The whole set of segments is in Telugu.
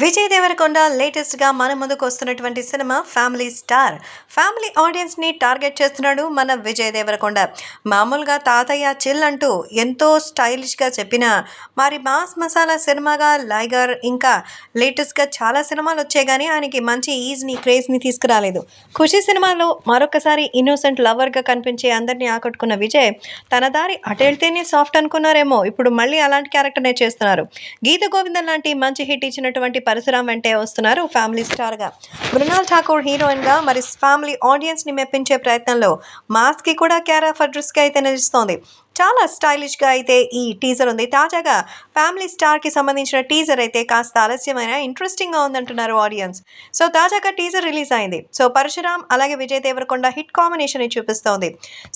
విజయ్ దేవరకొండ లేటెస్ట్గా మన ముందుకు వస్తున్నటువంటి సినిమా ఫ్యామిలీ స్టార్ ఫ్యామిలీ ఆడియన్స్ని టార్గెట్ చేస్తున్నాడు మన విజయ్ దేవరకొండ. మామూలుగా తాతయ్య చిల్ అంటూ ఎంతో స్టైలిష్గా చెప్పిన మరి మాస్ మసాలా సినిమాగా లైగర్ ఇంకా లేటెస్ట్గా చాలా సినిమాలు వచ్చాయి కానీ ఆయనకి మంచి ఈజ్ని క్రేజ్ని తీసుకురాలేదు. ఖుషి సినిమాలో మరొకసారి ఇన్నోసెంట్ లవర్గా కనిపించే అందరినీ ఆకట్టుకున్న విజయ్ తన దారి అటెళ్తేనే సాఫ్ట్ అనుకున్నారేమో ఇప్పుడు మళ్ళీ అలాంటి క్యారెక్టర్నే చేస్తున్నారు. గీత గోవిందం లాంటి మంచి హిట్ ఇచ్చినటువంటి పరశురామ్ వెంటే వస్తున్నారు. ఫ్యామిలీ స్టార్గా. మృణాల్ ఠాకూర్ హీరోయిన్గా మరి ఫ్యామిలీ ఆడియన్స్ని మెప్పించే ప్రయత్నంలో మాస్కి కూడా క్యారా ఫడ్రస్కి అయితే నిలుస్తోంది. చాలా స్టైలిష్గా అయితే ఈ టీజర్ ఉంది. తాజాగా ఫ్యామిలీ స్టార్కి సంబంధించిన టీజర్ అయితే కాస్త ఆలస్యమైన ఇంట్రెస్టింగ్గా ఉందంటున్నారు ఆడియన్స్ సో తాజాగా టీజర్ రిలీజ్ అయింది. సో పరశురామ్ అలాగే విజయ్ దేవరకొండ హిట్ కాంబినేషన్ చూపిస్తోంది.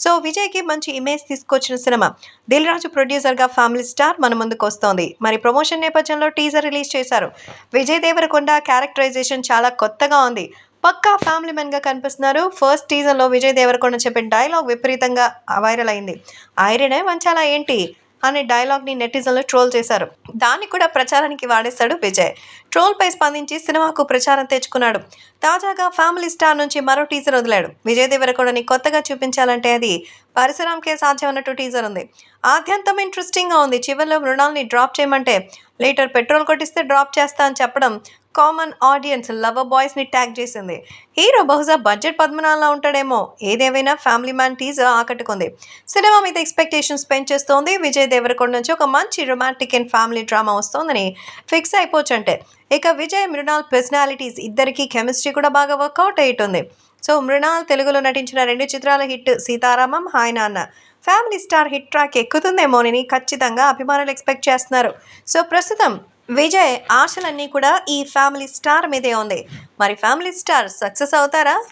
సో విజయ్కి మంచి ఇమేజ్ తీసుకొచ్చిన సినిమా. దిల్ రాజు ప్రొడ్యూసర్గా ఫ్యామిలీ స్టార్ మన ముందుకు వస్తోంది. మరి ప్రమోషన్ నేపథ్యంలో టీజర్ రిలీజ్ చేశారు. విజయ్ దేవరకొండ క్యారెక్టరైజేషన్ చాలా కొత్తగా ఉంది. పక్కా ఫ్యామిలీ మెన్గా కనిపిస్తున్నారు. ఫస్ట్ టీజర్లో విజయ్ దేవరకొండ చెప్పిన డైలాగ్ విపరీతంగా వైరల్ అయింది. ఐరనే మంచాలా ఏంటి? అనే డైలాగ్ని నెటిజన్లు ట్రోల్ చేశారు. దాన్ని కూడా ప్రచారానికి వాడేశాడు విజయ్. ట్రోల్పై స్పందించి సినిమాకు ప్రచారం తెచ్చుకున్నాడు. తాజాగా ఫ్యామిలీ స్టార్ నుంచి మరో టీజర్ వదిలాడు. విజయ్ దేవరకొండని కొత్తగా చూపించాలంటే అది పరిసరాంకే సాధ్యమన్నట్టు టీజర్ ఉంది. ఆద్యంతం ఇంట్రెస్టింగ్గా ఉంది. చివరిలో మృణాల్ని డ్రాప్ చేయమంటే లీటర్ పెట్రోల్ కొట్టిస్తే డ్రాప్ చేస్తా అని చెప్పడం కామన్ ఆడియన్స్ లవర్ బాయ్స్ని ట్యాగ్ చేసింది. హీరో బహుశా బడ్జెట్ పద్మనాలా ఉంటాడేమో. ఏదేమైనా ఫ్యామిలీ మ్యాన్ టీజర్ ఆకట్టుకుంది. సినిమా మీద ఎక్స్పెక్టేషన్స్ పెంచేస్తోంది విజయ్ దేవరకొండ నుంచి ఒక మంచి రొమాంటిక్ అండ్ ఫ్యామిలీ డ్రామా వస్తోందని ఫిక్స్ అయిపోవచ్చు అంటే ఇక విజయ్ మృణాల్ పర్సనాలిటీస్ ఇద్దరికి కెమిస్ట్రీ కూడా బాగా వర్కౌట్ అయ్యింది సో మృణాల్ తెలుగులో నటించిన రెండు చిత్రాల hit Sitaramam hi Nanna. Family star hit track ఎక్కుతుందేమోనని ఖచ్చితంగా అభిమానులు ఎక్స్పెక్ట్ చేస్తున్నారు. సో ప్రస్తుతం విజయ్ ఆశలన్నీ కూడా ఈ ఫ్యామిలీ స్టార్ మీదే ఉంది. మరి ఫ్యామిలీ స్టార్ సక్సెస్ అవుతారా?